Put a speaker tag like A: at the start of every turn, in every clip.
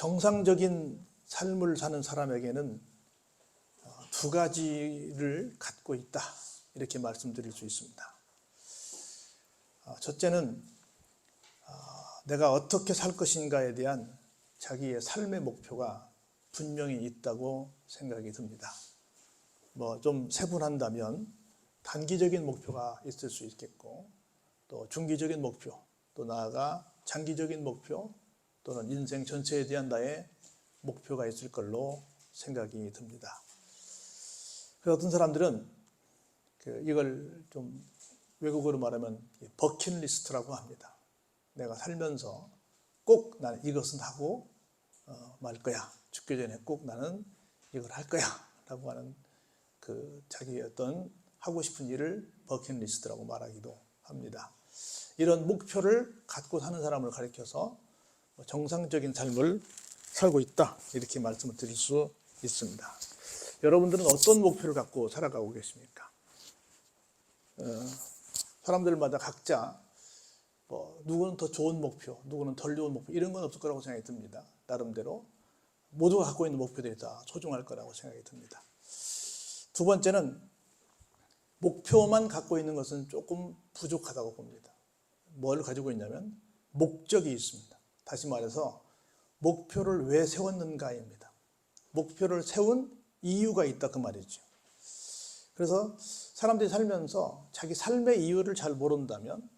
A: 정상적인 삶을 사는 사람에게는 어, 두 가지를 갖고 있다. 이렇게 말씀드릴 수 있습니다. 어, 첫째는 어, 내가 어떻게 살 것인가에 대한 자기의 삶의 목표가 분명히 있다고 생각이 듭니다. 뭐 좀 세분한다면 단기적인 목표가 있을 수 있겠고 또 중기적인 목표 또 나아가 장기적인 목표 또는 인생 전체에 대한 나의 목표가 있을 걸로 생각이 듭니다. 그래서 어떤 사람들은 그 이걸 좀 외국어로 말하면 버킷리스트라고 합니다. 내가 살면서 꼭 나는 이것은 하고 어, 말 거야. 죽기 전에 꼭 나는 이걸 할 거야. 라고 하는 그 자기의 어떤 하고 싶은 일을 버킷리스트라고 말하기도 합니다. 이런 목표를 갖고 사는 사람을 가리켜서 뭐 정상적인 삶을 살고 있다. 이렇게 말씀을 드릴 수 있습니다. 여러분들은 어떤 목표를 갖고 살아가고 계십니까? 어, 사람들마다 각자 뭐 누구는 더 좋은 목표, 누구는 덜 좋은 목표 이런 건 없을 거라고 생각이 듭니다. 나름대로 모두가 갖고 있는 목표들이 다 소중할 거라고 생각이 듭니다. 두 번째는 목표만 갖고 있는 것은 조금 부족하다고 봅니다. 뭘 가지고 있냐면 목적이 있습니다. 다시 말해서 목표를 왜 세웠는가입니다. 목표를 세운 이유가 있다 그 말이죠. 그래서 사람들이 살면서 자기 삶의 이유를 잘 모른다면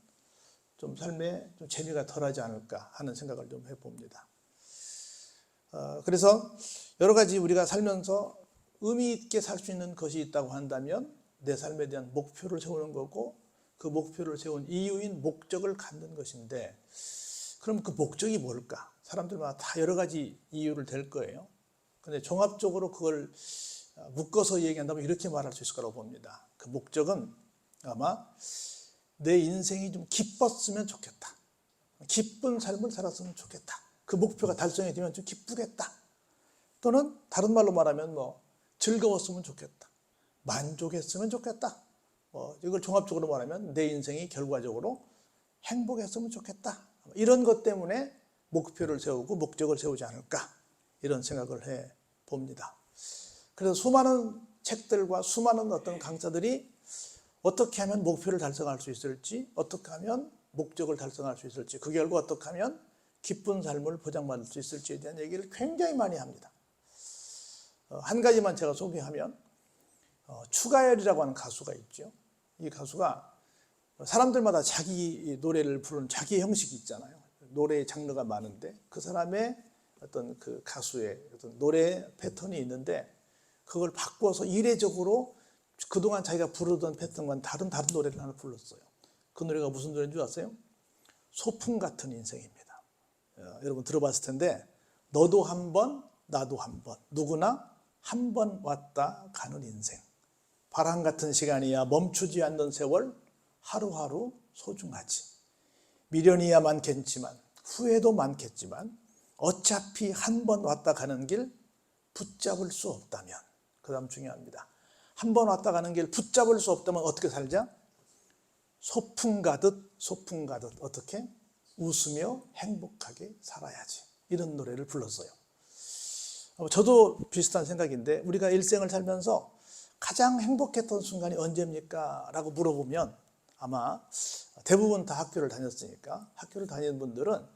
A: 좀 삶에 좀 재미가 덜하지 않을까 하는 생각을 좀 해봅니다. 어, 그래서 여러 가지 우리가 살면서 의미 있게 살 수 있는 것이 있다고 한다면 내 삶에 대한 목표를 세우는 거고 그 목표를 세운 이유인 목적을 갖는 것인데 그럼 그 목적이 뭘까? 사람들마다 다 여러 가지 이유를 댈 거예요. 근데 종합적으로 그걸 묶어서 얘기한다면 이렇게 말할 수 있을 거라고 봅니다. 그 목적은 아마 내 인생이 좀 기뻤으면 좋겠다. 기쁜 삶을 살았으면 좋겠다. 그 목표가 달성이 되면 좀 기쁘겠다. 또는 다른 말로 말하면 뭐 즐거웠으면 좋겠다. 만족했으면 좋겠다. 뭐 이걸 종합적으로 말하면 내 인생이 결과적으로 행복했으면 좋겠다. 이런 것 때문에 목표를 세우고 목적을 세우지 않을까 이런 생각을 해 봅니다. 그래서 수많은 책들과 수많은 어떤 강사들이 어떻게 하면 목표를 달성할 수 있을지, 어떻게 하면 목적을 달성할 수 있을지, 그 결과 어떻게 하면 기쁜 삶을 보장받을 수 있을지에 대한 얘기를 굉장히 많이 합니다. 어, 한 가지만 제가 소개하면 어, 추가열이라고 하는 가수가 있죠. 이 가수가 사람들마다 자기 노래를 부르는 자기 형식이 있잖아요. 노래의 장르가 많은데 그 사람의 어떤 그 가수의 어떤 노래 패턴이 있는데 그걸 바꿔서 이례적으로 그동안 자기가 부르던 패턴과는 다른 다른 노래를 하나 불렀어요. 그 노래가 무슨 노래인 줄 아세요? 소풍 같은 인생입니다. 어, 여러분 들어봤을 텐데 너도 한 번, 나도 한 번, 누구나 한 번 왔다 가는 인생. 바람 같은 시간이야 멈추지 않는 세월 하루하루 소중하지. 미련이야 많겠지만 후회도 많겠지만 어차피 한 번 왔다 가는 길 붙잡을 수 없다면 그 다음 중요합니다. 한 번 왔다 가는 길 붙잡을 수 없다면 어떻게 살자? 소풍 가듯 소풍 가듯 어떻게? 웃으며 행복하게 살아야지. 이런 노래를 불렀어요. 어, 저도 비슷한 생각인데 우리가 일생을 살면서 가장 행복했던 순간이 언제입니까? 라고 물어보면 아마 대부분 다 학교를 다녔으니까 학교를 다니는 분들은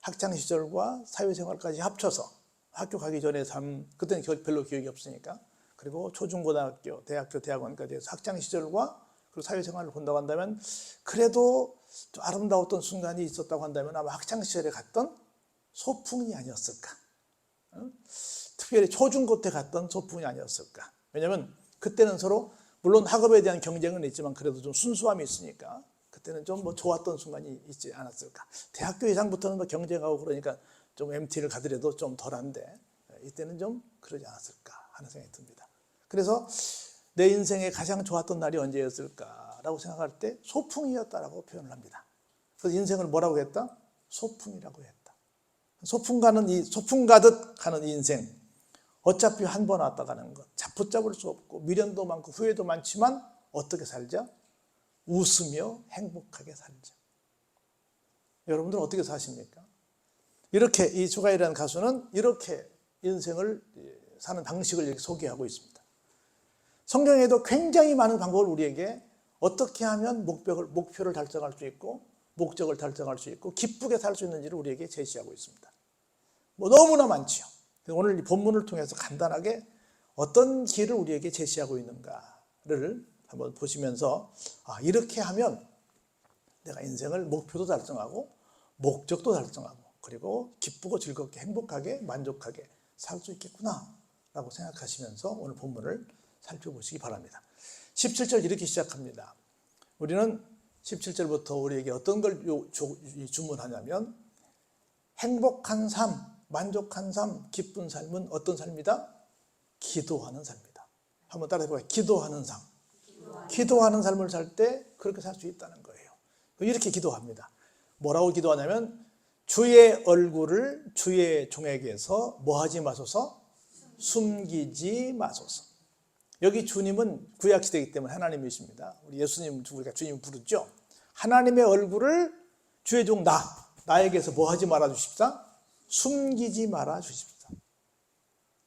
A: 학창 시절과 사회생활까지 합쳐서 학교 가기 전에 삶 그때는 별로 기억이 없으니까 그리고 초중고등학교, 대학교, 대학원까지 해서 학창 시절과 그리고 사회생활을 본다고 한다면 그래도 좀 아름다웠던 순간이 있었다고 한다면 아마 학창 시절에 갔던 소풍이 아니었을까? 특별히 초중고 때 갔던 소풍이 아니었을까? 왜냐하면 그때는 서로 물론 학업에 대한 경쟁은 있지만 그래도 좀 순수함이 있으니까 그때는 좀 뭐 좋았던 순간이 있지 않았을까. 대학교 이상부터는 뭐 경쟁하고 그러니까 좀 MT를 가더라도 좀 덜한데 이때는 좀 그러지 않았을까 하는 생각이 듭니다. 그래서 내 인생에 가장 좋았던 날이 언제였을까라고 생각할 때 소풍이었다라고 표현을 합니다. 그래서 인생을 뭐라고 했다? 소풍이라고 했다. 소풍 가는 이 소풍 가듯 가는 인생 어차피 한 번 왔다 가는 것 붙잡을 수 없고 미련도 많고 후회도 많지만 어떻게 살자? 웃으며 행복하게 살자. 여러분들은 어떻게 사십니까? 이렇게 이 주가이라는 가수는 이렇게 인생을 사는 방식을 소개하고 있습니다. 성경에도 굉장히 많은 방법을 우리에게 어떻게 하면 목표를, 목표를 달성할 수 있고 목적을 달성할 수 있고 기쁘게 살 수 있는지를 우리에게 제시하고 있습니다. 뭐 너무나 많지요. 오늘 이 본문을 통해서 간단하게 어떤 길을 우리에게 제시하고 있는가를 한번 보시면서 아, 이렇게 하면 내가 인생을 목표도 달성하고 목적도 달성하고 그리고 기쁘고 즐겁게 행복하게 만족하게 살 수 있겠구나 라고 생각하시면서 오늘 본문을 살펴보시기 바랍니다. 17절 이렇게 시작합니다. 우리는 17절부터 우리에게 어떤 걸 주문하냐면 행복한 삶, 만족한 삶, 기쁜 삶은 어떤 삶이다? 기도하는 삶이다. 한번 따라해 볼까요? 기도하는 삶. 기도하는 삶을 살 때 그렇게 살 수 있다는 거예요. 이렇게 기도합니다. 뭐라고 기도하냐면 주의 얼굴을 주의 종에게서 뭐 하지 마소서? 숨기지 마소서. 여기 주님은 구약 시대이기 때문에 하나님이십니다. 우리 예수님 우리가 주님 부르죠. 하나님의 얼굴을 주의 종 나, 나에게서 뭐 하지 말아 주십사? 숨기지 말아 주십사.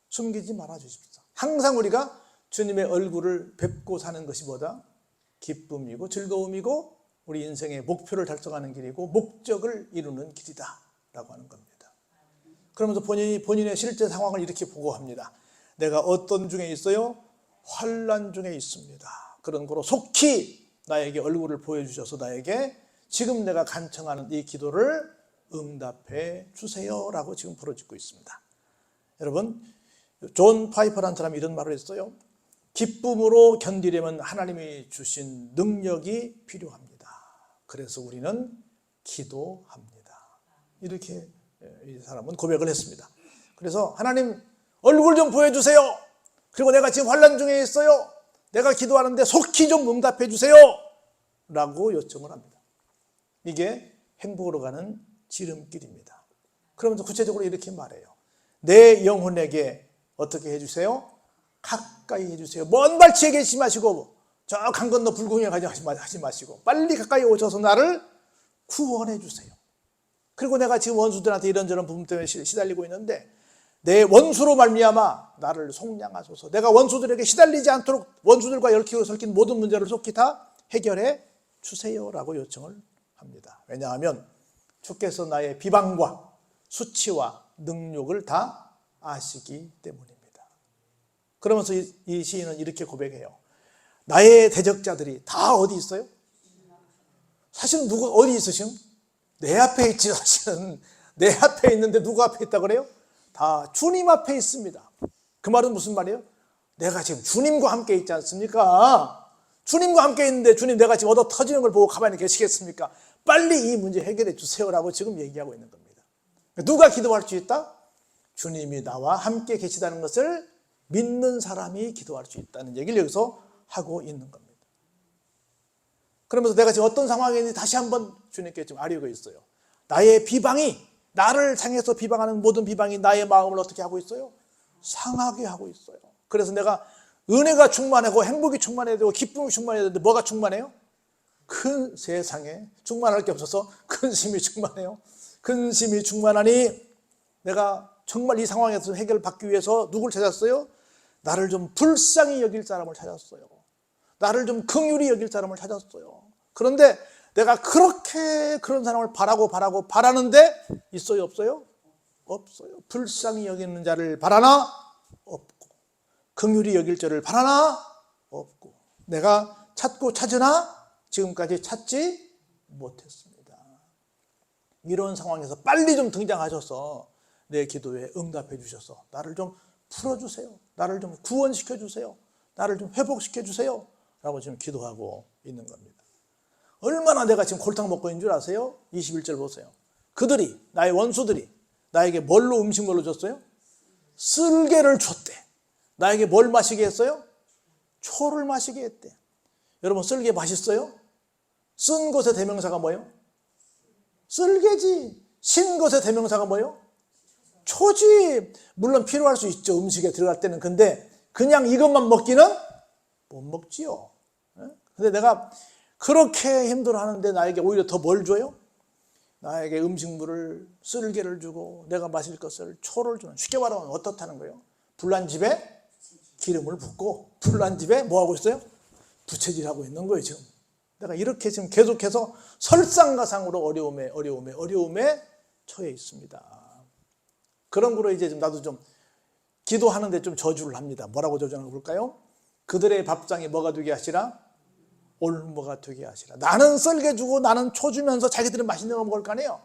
A: 숨기지 말아 주십사. 항상 우리가 주님의 얼굴을 뵙고 사는 것이 뭐다? 기쁨이고 즐거움이고 우리 인생의 목표를 달성하는 길이고 목적을 이루는 길이다. 라고 하는 겁니다. 그러면서 본인이 본인의 실제 상황을 이렇게 보고합니다. 내가 어떤 중에 있어요? 환란 중에 있습니다. 그런 거로 속히 나에게 얼굴을 보여주셔서 나에게 지금 내가 간청하는 이 기도를 응답해 주세요라고 지금 부르짖고 있습니다. 여러분, 존 파이퍼라는 사람이 이런 말을 했어요. 기쁨으로 견디려면 하나님이 주신 능력이 필요합니다. 그래서 우리는 기도합니다. 이렇게 이 사람은 고백을 했습니다. 그래서 하나님 얼굴 좀 보여주세요. 그리고 내가 지금 환란 중에 있어요. 내가 기도하는데 속히 좀 응답해 주세요. 라고 요청을 합니다. 이게 행복으로 가는 지름길입니다. 그러면서 구체적으로 이렇게 말해요. 내 영혼에게 어떻게 해주세요? 가까이 해주세요. 먼 발치에 계시지 마시고 저강 건너 불공에 가지 하지 마시고 빨리 가까이 오셔서 나를 구원해 주세요. 그리고 내가 지금 원수들한테 이런저런 부분 때문에 시- 시달리고 있는데 내 원수로 말미암아 나를 속량하소서. 내가 원수들에게 시달리지 않도록 원수들과 얽히고 설킨 모든 문제를 속히 다 해결해 주세요라고 요청을 합니다. 왜냐하면 주께서 나의 비방과 수치와 능력을 다 아시기 때문입니다. 그러면서 이, 이 시인은 이렇게 고백해요. 나의 대적자들이 다 어디 있어요? 사실은 누구 어디 있으시면 내 앞에 있지 사실은 내 앞에 있는데 누구 앞에 있다 그래요? 다 주님 앞에 있습니다. 그 말은 무슨 말이에요? 내가 지금 주님과 함께 있지 않습니까? 주님과 함께 있는데 주님 내가 지금 얻어 터지는 걸 보고 가만히 계시겠습니까? 빨리 이 문제 해결해 주세요라고 지금 얘기하고 있는 겁니다. 누가 기도할 수 있다? 주님이 나와 함께 계시다는 것을 믿는 사람이 기도할 수 있다는 얘기를 여기서 하고 있는 겁니다. 그러면서 내가 지금 어떤 상황에 있는지 다시 한번 주님께 좀 아뢰고 있어요. 나의 비방이 나를 향해서 비방하는 모든 비방이 나의 마음을 어떻게 하고 있어요? 상하게 하고 있어요. 그래서 내가 은혜가 충만하고 행복이 충만해야 되고 기쁨이 충만해야 되는데 뭐가 충만해요? 큰 세상에 충만할 게 없어서 근심이 충만해요. 근심이 충만하니 내가 정말 이 상황에서 해결을 받기 위해서 누굴 찾았어요? 나를 좀 불쌍히 여길 사람을 찾았어요. 나를 좀 긍휼히 여길 사람을 찾았어요. 그런데 내가 그렇게 그런 사람을 바라고 바라고 바라는데 있어요 없어요? 없어요. 불쌍히 여기는 자를 바라나 없고 긍휼히 여길 자를 바라나 없고 내가 찾고 찾으나 지금까지 찾지 못했습니다. 이런 상황에서 빨리 좀 등장하셔서 내 기도에 응답해 주셔서 나를 좀 풀어주세요. 나를 좀 구원시켜 주세요. 나를 좀 회복시켜 주세요. 라고 지금 기도하고 있는 겁니다. 얼마나 내가 지금 골탕 먹고 있는 줄 아세요? 21절 보세요. 그들이, 나의 원수들이 나에게 뭘로 음식 뭘로 줬어요? 쓸개를 줬대. 나에게 뭘 마시게 했어요? 초를 마시게 했대. 여러분, 쓸개 맛있어요? 쓴 것의 대명사가 뭐예요? 쓸개지. 신 것의 대명사가 뭐예요? 초지. 물론 필요할 수 있죠. 음식에 들어갈 때는. 근데 그냥 이것만 먹기는 못 먹지요. 예? 근데 내가 그렇게 힘들어 하는데 나에게 오히려 더 뭘 줘요? 나에게 음식물을 쓸개를 주고 내가 마실 것을 초를 주는 쉽게 말하면 어떻다는 거예요? 불난 집에 기름을 붓고 불난 집에 뭐 하고 있어요? 부채질하고 있는 거예요 지금. 내가 이렇게 지금 계속해서 설상가상으로 어려움에 어려움에 어려움에 처해 있습니다. 그런 거로 이제 좀 나도 좀 기도하는데 좀 저주를 합니다. 뭐라고 저주하는 거 볼까요? 그들의 밥상이 뭐가 되게 하시라? 올무가 되게 하시라. 나는 썰게 주고 나는 초 주면서 자기들은 맛있는 거 먹을 거 아니에요.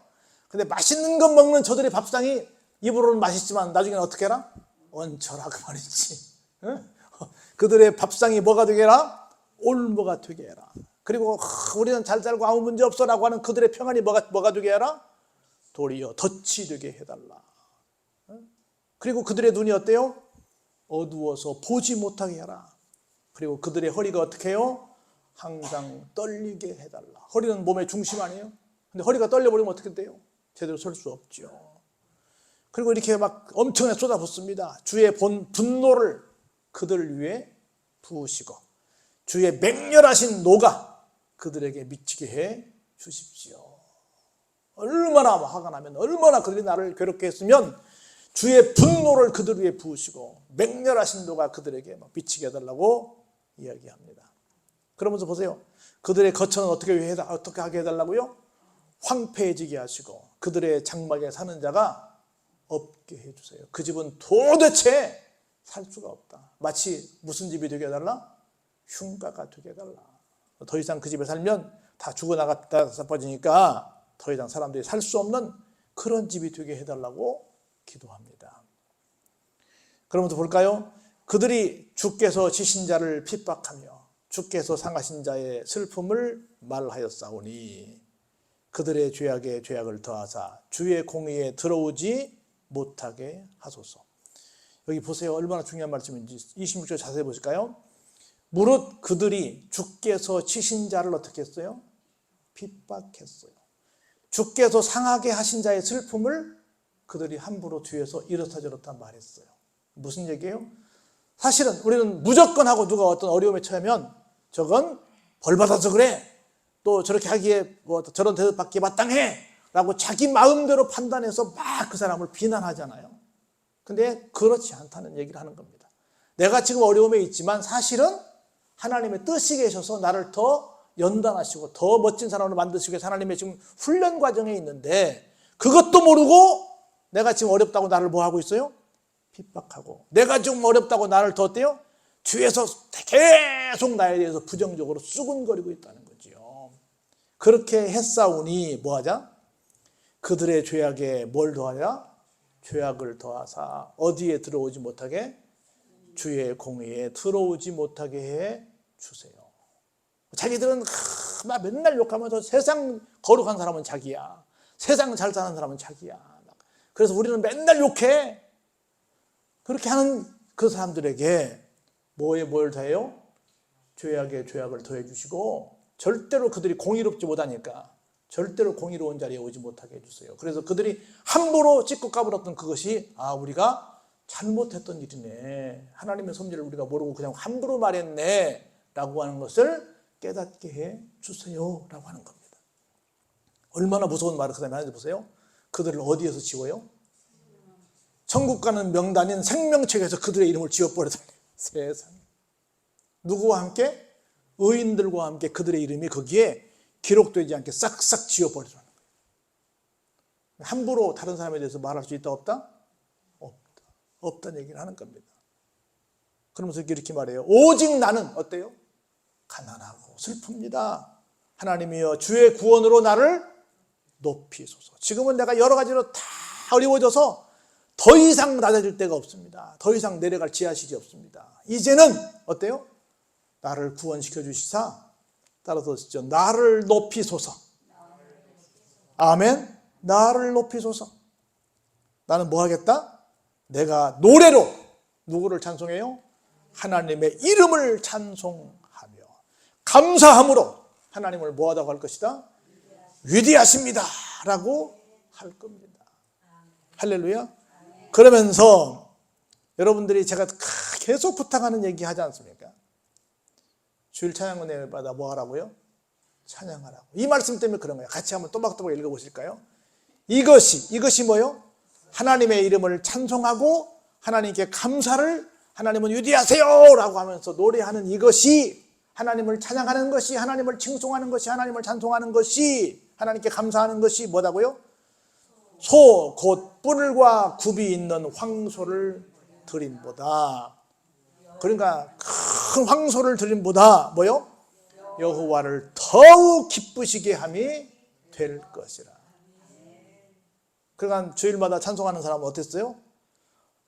A: 근데 맛있는 거 먹는 저들의 밥상이 입으로는 맛있지만 나중에는 어떻게 해라? 얹혀라 그 말이지. 응? 그들의 밥상이 뭐가 되게 해라? 올무가 되게 해라. 그리고 하, 우리는 잘 살고 아무 문제 없어라고 하는 그들의 평안이 뭐가 뭐가 되게 해라? 도리어 덫이 되게 해달라. 응? 그리고 그들의 눈이 어때요? 어두워서 보지 못하게 하라. 그리고 그들의 허리가 어떻게 해요? 항상 떨리게 해달라. 허리는 몸의 중심 아니에요? 근데 허리가 떨려버리면 어떻게 돼요? 제대로 설 수 없죠. 그리고 이렇게 막 엄청나게 쏟아붓습니다. 주의 본 분노를 그들을 위해 부으시고 주의 맹렬하신 노가 그들에게 미치게 해 주십시오. 얼마나 화가 나면 얼마나 그들이 나를 괴롭게 했으면 주의 분노를 그들 위해 부으시고 맹렬하신 노가 그들에게 막 미치게 해달라고 이야기합니다. 그러면서 보세요. 그들의 거처는 어떻게 해 어떻게 하게 해달라고요? 황폐해지게 하시고 그들의 장막에 사는 자가 없게 해주세요. 그 집은 도대체 살 수가 없다. 마치 무슨 집이 되게 해달라? 흉가가 되게 해달라. 더 이상 그 집에 살면 다 죽어나갔다 빠지니까 더 이상 사람들이 살 수 없는 그런 집이 되게 해달라고 기도합니다. 그러면서 볼까요? 그들이 주께서 지신 자를 핍박하며 주께서 상하신 자의 슬픔을 말하였사오니 그들의 죄악에 죄악을 더하사 주의 공의에 들어오지 못하게 하소서. 여기 보세요. 얼마나 중요한 말씀인지 26절 자세히 보실까요? 무릇 그들이 주께서 치신 자를 어떻게 했어요? 핍박했어요. 주께서 상하게 하신 자의 슬픔을 그들이 함부로 뒤에서 이렇다 저렇다 말했어요. 무슨 얘기예요? 사실은 우리는 무조건 하고 누가 어떤 어려움에 처하면 저건 벌 받아서 그래. 또 저렇게 하기에 뭐 저런 대접받기에 마땅해. 라고 자기 마음대로 판단해서 막 그 사람을 비난하잖아요. 근데 그렇지 않다는 얘기를 하는 겁니다. 내가 지금 어려움에 있지만 사실은 하나님의 뜻이 계셔서 나를 더 연단하시고 더 멋진 사람으로 만드시기 하나님의 지금 훈련 과정에 있는데 그것도 모르고 내가 지금 어렵다고 나를 뭐 하고 있어요? 핍박하고 내가 좀 어렵다고 나를 더 어때요? 뒤에서 계속 나에 대해서 부정적으로 쑥은거리고 있다는 거지요. 그렇게 했사오니 뭐하자? 그들의 죄악에 뭘 더하냐? 죄악을 더하사 어디에 들어오지 못하게? 주의 공의에 들어오지 못하게 해 주세요. 자기들은 하, 막 맨날 욕하면서 세상 거룩한 사람은 자기야. 세상 잘 사는 사람은 자기야. 그래서 우리는 맨날 욕해. 그렇게 하는 그 사람들에게 뭐에 뭘 더해요? 죄악에 죄악을 더해 주시고 절대로 그들이 공의롭지 못하니까 절대로 공의로운 자리에 오지 못하게 해주세요. 그래서 그들이 함부로 찍고 까불었던 그것이 아 우리가 잘못했던 일이네. 하나님의 섭리를 우리가 모르고 그냥 함부로 말했네. 라고 하는 것을 깨닫게 해 주세요. 라고 하는 겁니다. 얼마나 무서운 말을 그 다음에 하는지 보세요. 그들을 어디에서 지워요? 천국 가는 명단인 생명책에서 그들의 이름을 지워버렸다. 세상. 누구와 함께? 의인들과 함께 그들의 이름이 거기에 기록되지 않게 싹싹 지워버리라는 거예요. 함부로 다른 사람에 대해서 말할 수 있다 없다? 없다. 없다는 얘기를 하는 겁니다. 그러면서 이렇게 말해요. 오직 나는 어때요? 가난하고 슬픕니다. 하나님이여 주의 구원으로 나를 높이소서. 지금은 내가 여러 가지로 다 어려워져서 더 이상 낮아질 데가 없습니다. 더 이상 내려갈 지하실이 없습니다. 이제는 어때요? 나를 구원시켜 주시사 따라서 진짜 나를 높이소서. 아멘. 나를 높이소서. 나는 뭐 하겠다? 내가 노래로 누구를 찬송해요? 하나님의 이름을 찬송하며 감사함으로 하나님을 뭐하다고 할 것이다? 위대하십니다. 라고 할 겁니다. 할렐루야. 그러면서 여러분들이 제가 계속 부탁하는 얘기 하지 않습니까? 주일 찬양 은혜를 받아 뭐 하라고요? 찬양하라고. 이 말씀 때문에 그런 거예요. 같이 한번 또박또박 읽어보실까요? 이것이, 이것이 뭐요? 하나님의 이름을 찬송하고 하나님께 감사를 하나님은 유디하세요! 라고 하면서 노래하는 이것이 하나님을 찬양하는 것이 하나님을 칭송하는 것이 하나님을 찬송하는 것이 하나님께 감사하는 것이 뭐다고요? 소, 곧 뿔과 굽이 있는 황소를 드림보다 그러니까 큰 황소를 드림보다 뭐요? 여호와를 더욱 기쁘시게 함이 될 것이라. 그러니까 주일마다 찬송하는 사람은 어땠어요?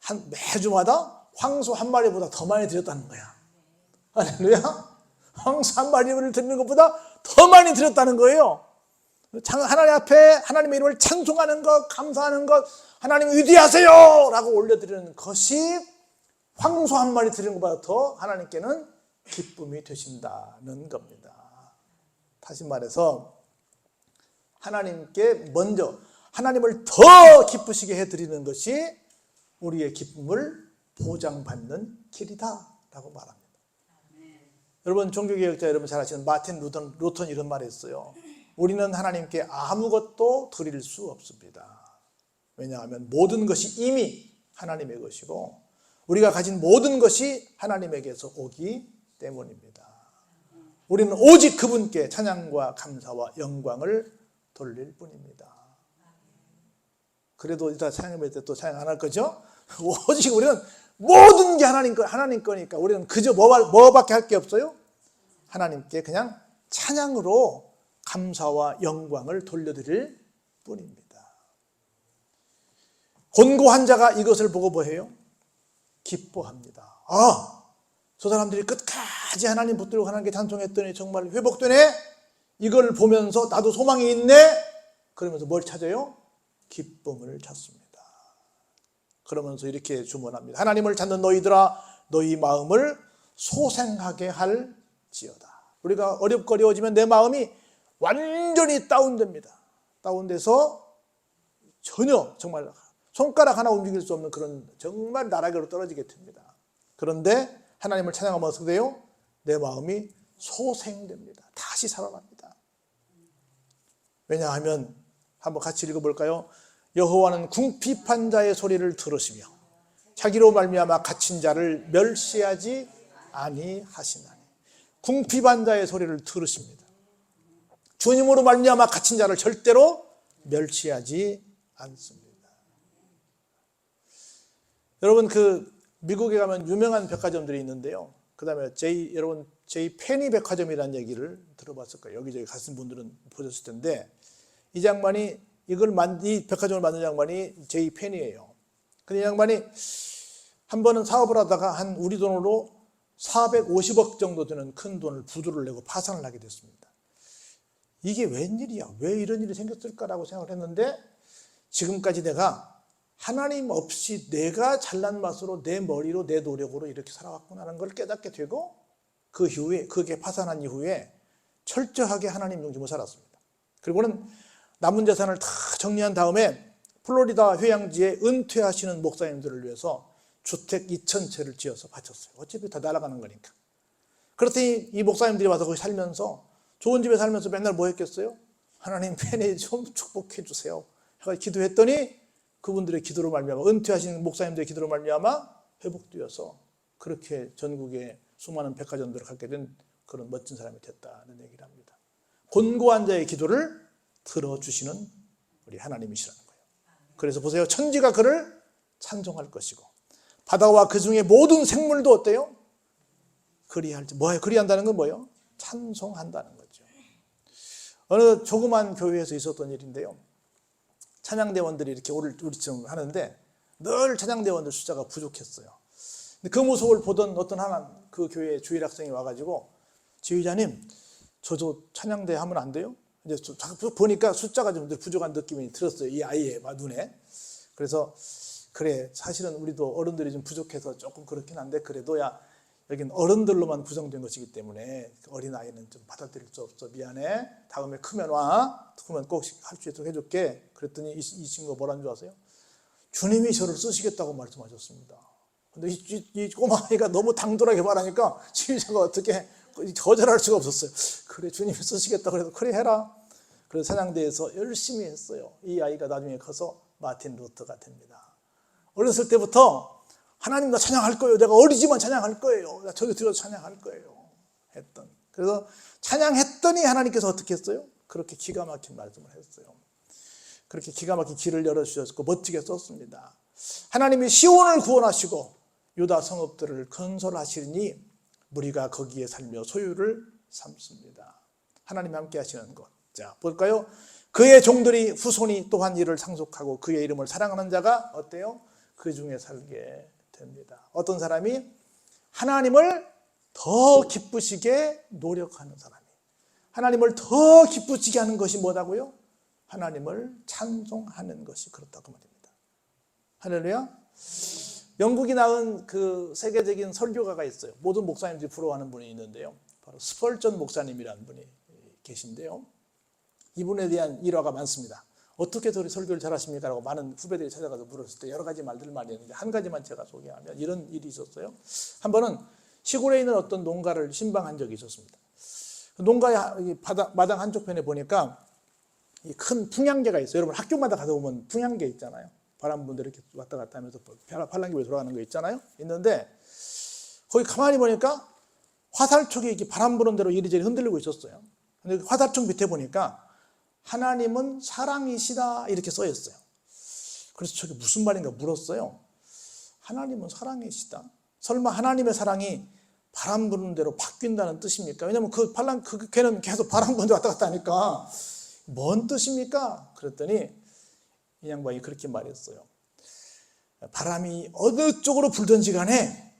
A: 한 매주마다 황소 한 마리보다 더 많이 드렸다는 거야. 할렐루야. 황소 한 마리를 드리는 것보다 더 많이 드렸다는 거예요. 하나님 앞에 하나님의 이름을 찬송하는 것, 감사하는 것, 하나님 위대하세요! 라고 올려드리는 것이 황소 한 마리 드리는 것보다 더 하나님께는 기쁨이 되신다는 겁니다. 다시 말해서 하나님께 먼저 하나님을 더 기쁘시게 해드리는 것이 우리의 기쁨을 보장받는 길이다라고 말합니다. 여러분 종교개혁자 여러분 잘 아시는 마틴 루턴, 루턴 이런 말을 했어요. 우리는 하나님께 아무것도 드릴 수 없습니다. 왜냐하면 모든 것이 이미 하나님의 것이고 우리가 가진 모든 것이 하나님에게서 오기 때문입니다. 우리는 오직 그분께 찬양과 감사와 영광을 돌릴 뿐입니다. 그래도 이따 찬양할 때 또 찬양 안 할 거죠? 오직 우리는 모든 게 하나님 거, 하나님 거니까 우리는 그저 뭐, 뭐밖에 할 게 없어요? 하나님께 그냥 찬양으로 감사와 영광을 돌려드릴 뿐입니다. 곤고한 자가 이것을 보고 뭐해요? 기뻐합니다. 아, 저 사람들이 끝까지 하나님 붙들고 하나님께 찬송했더니 정말 회복되네? 이걸 보면서 나도 소망이 있네? 그러면서 뭘 찾아요? 기쁨을 찾습니다. 그러면서 이렇게 주문합니다. 하나님을 찾는 너희들아, 너희 마음을 소생하게 할지어다. 우리가 어렵고 어려워지면 내 마음이 완전히 다운됩니다. 다운돼서 전혀 정말 손가락 하나 움직일 수 없는 그런 정말 나락으로 떨어지게 됩니다. 그런데 하나님을 찬양하면 어떻게 돼요? 내 마음이 소생됩니다. 다시 살아납니다. 왜냐하면 한번 같이 읽어볼까요? 여호와는 궁핍한 자의 소리를 들으시며 자기로 말미암아 갇힌 자를 멸시하지 아니하시나니 궁핍한 자의 소리를 들으십니다. 주님으로 말미암아 갇힌 자를 절대로 멸시하지 않습니다. 여러분 그 미국에 가면 유명한 백화점들이 있는데요. 그다음에 제이 여러분 제이 페니 백화점이라는 얘기를 들어봤을 거예요. 여기저기 가신 분들은 보셨을 텐데 이 장관이 이걸 만, 이 백화점을 만든 양반이 제이 페니예요. 근데 이 양반이 한 번은 사업을 하다가 한 우리 돈으로 450억 정도 되는 큰 돈을 부도를 내고 파산을 하게 됐습니다. 이게 웬일이야? 왜 이런 일이 생겼을까라고 생각을 했는데 지금까지 내가 하나님 없이 내가 잘난 맛으로 내 머리로 내 노력으로 이렇게 살아왔구나라는 걸 깨닫게 되고 그 이후에 그게 파산한 이후에 철저하게 하나님 중심으로 살았습니다. 그리고는 남은 재산을 다 정리한 다음에 플로리다 휴양지에 은퇴하시는 목사님들을 위해서 주택 2천 채를 지어서 바쳤어요. 어차피 다 날아가는 거니까. 그렇더니 이 목사님들이 와서 거기 살면서 좋은 집에 살면서 맨날 뭐 했겠어요? 하나님 팬에 좀 축복해 주세요. 해가 기도했더니 그분들의 기도로 말미암아 은퇴하신 목사님들의 기도로 말미암아 회복되어서 그렇게 전국에 수많은 백화점들을 갖게 된 그런 멋진 사람이 됐다는 얘기를 합니다. 곤고한 자의 기도를 들어주시는 우리 하나님이시라는 거예요. 그래서 보세요. 천지가 그를 찬송할 것이고 바다와 그 중에 모든 생물도 어때요? 그리할지 뭐예요? 그리한다는 건 뭐예요? 찬송한다는 거죠. 어느 조그만 교회에서 있었던 일인데요. 찬양대원들이 이렇게 우리처럼 하는데 늘 찬양대원들 숫자가 부족했어요. 그 모습을 보던 어떤 하나 그 교회 주일 학생이 와가지고 지휘자님 저도 찬양대 하면 안 돼요? 이제 보니까 숫자가 좀 부족한 느낌이 들었어요. 이 아이의 눈에. 그래서 그래 사실은 우리도 어른들이 좀 부족해서 조금 그렇긴 한데 그래도 야 여기는 어른들로만 구성된 것이기 때문에 어린 아이는 좀 받아들일 수 없어 미안해 다음에 크면 와 크면 꼭 할 수 있도록 해줄게 그랬더니 이, 이 친구가 뭐라는 줄 아세요? 주님이 저를 쓰시겠다고 말씀하셨습니다 근데 이, 이, 이 꼬마아이가 너무 당돌하게 말하니까 지휘자가 어떻게 거절할 수가 없었어요. 그래 주님이 쓰시겠다 그래서 그래 해라. 그래서 사냥대에서 열심히 했어요. 이 아이가 나중에 커서 마틴 루터가 됩니다. 어렸을 때부터 하나님 나 찬양할 거예요. 내가 어리지만 찬양할 거예요. 나 저기 들어서 찬양할 거예요. 했던. 그래서 찬양했더니 하나님께서 어떻게 했어요? 그렇게 기가 막힌 말씀을 했어요. 그렇게 기가 막힌 길을 열어주셨고 멋지게 썼습니다. 하나님이 시온을 구원하시고 유다 성읍들을 건설하시니 무리가 거기에 살며 소유를 삼습니다. 하나님 함께 하시는 것. 자, 볼까요? 그의 종들이 후손이 또한 이를 상속하고 그의 이름을 사랑하는 자가 어때요? 그 중에 살게 됩니다. 어떤 사람이 하나님을 더 기쁘시게 노력하는 사람이 하나님을 더 기쁘시게 하는 것이 뭐다고요? 하나님을 찬송하는 것이 그렇다고 말입니다. 할렐루야. 영국이 낳은 그 세계적인 설교가가 있어요. 모든 목사님들이 부러워하는 분이 있는데요. 바로 스펄전 목사님이라는 분이 계신데요. 이분에 대한 일화가 많습니다. 어떻게 저리 설교를 잘하십니까? 라고 많은 후배들이 찾아가서 물었을 때 여러 가지 말들을 많이 했는데 한 가지만 제가 소개하면 이런 일이 있었어요. 한 번은 시골에 있는 어떤 농가를 신방한 적이 있었습니다. 농가의 바닥, 마당 한쪽 편에 보니까 이큰 풍향계가 있어요. 여러분 학교마다 가서 보면 풍향계 있잖아요. 바람 분들 이렇게 왔다 갔다 하면서 팔랑귀 왜 돌아가는 거 있잖아요. 있는데 거기 가만히 보니까 화살촉이 이렇게 바람 부는 대로 이리저리 흔들리고 있었어요. 근데 그 화살촉 밑에 보니까 하나님은 사랑이시다 이렇게 써 있어요. 그래서 저게 무슨 말인가 물었어요. 하나님은 사랑이시다. 설마 하나님의 사랑이 바람 부는 대로 바뀐다는 뜻입니까? 왜냐면 그 팔랑 그 걔는 계속 바람 부는 데 왔다 갔다 하니까 뭔 뜻입니까? 그랬더니 이 양반이 그렇게 말했어요. 바람이 어느 쪽으로 불든지 간에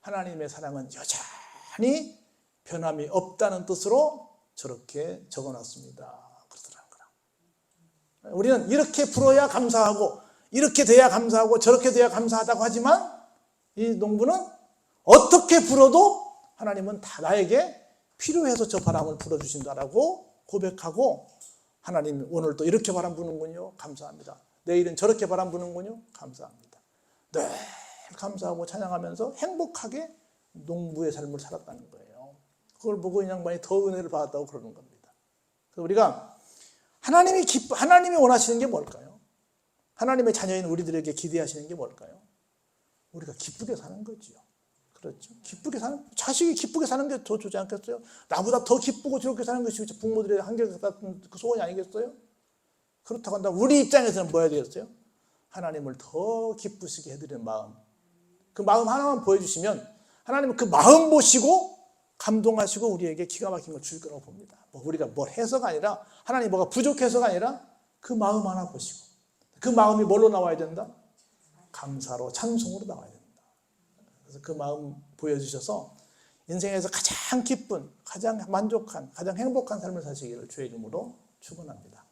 A: 하나님의 사랑은 여전히 변함이 없다는 뜻으로 저렇게 적어놨습니다. 그러더라는 거라. 우리는 이렇게 불어야 감사하고 이렇게 돼야 감사하고 저렇게 돼야 감사하다고 하지만 이 농부는 어떻게 불어도 하나님은 다 나에게 필요해서 저 바람을 불어주신다라고 고백하고 하나님 오늘 또 이렇게 바람 부는군요. 감사합니다. 내일은 저렇게 바람 부는군요. 감사합니다. 늘 감사하고 찬양하면서 행복하게 농부의 삶을 살았다는 거예요. 그걸 보고 이 양반이 더 은혜를 받았다고 그러는 겁니다. 그래서 우리가 하나님이 기뻐, 하나님이 원하시는 게 뭘까요? 하나님의 자녀인 우리들에게 기대하시는 게 뭘까요? 우리가 기쁘게 사는 거지요. 그렇죠. 기쁘게 사는, 자식이 기쁘게 사는 게 더 좋지 않겠어요? 나보다 더 기쁘고 즐겁게 사는 것이 부모들의 한결 같은 그 소원이 아니겠어요? 그렇다고 한다면 우리 입장에서는 뭐 해야 되겠어요? 하나님을 더 기쁘시게 해드리는 마음. 그 마음 하나만 보여주시면 하나님은 그 마음 보시고 감동하시고 우리에게 기가 막힌 걸 줄 거라고 봅니다. 뭐 우리가 뭘 해서가 아니라 하나님 뭐가 부족해서가 아니라 그 마음 하나 보시고 그 마음이 뭘로 나와야 된다? 감사로 찬송으로 나와야 된다. 그래서 그 마음 보여주셔서 인생에서 가장 기쁜, 가장 만족한, 가장 행복한 삶을 사시기를 주의 이름으로 축원합니다.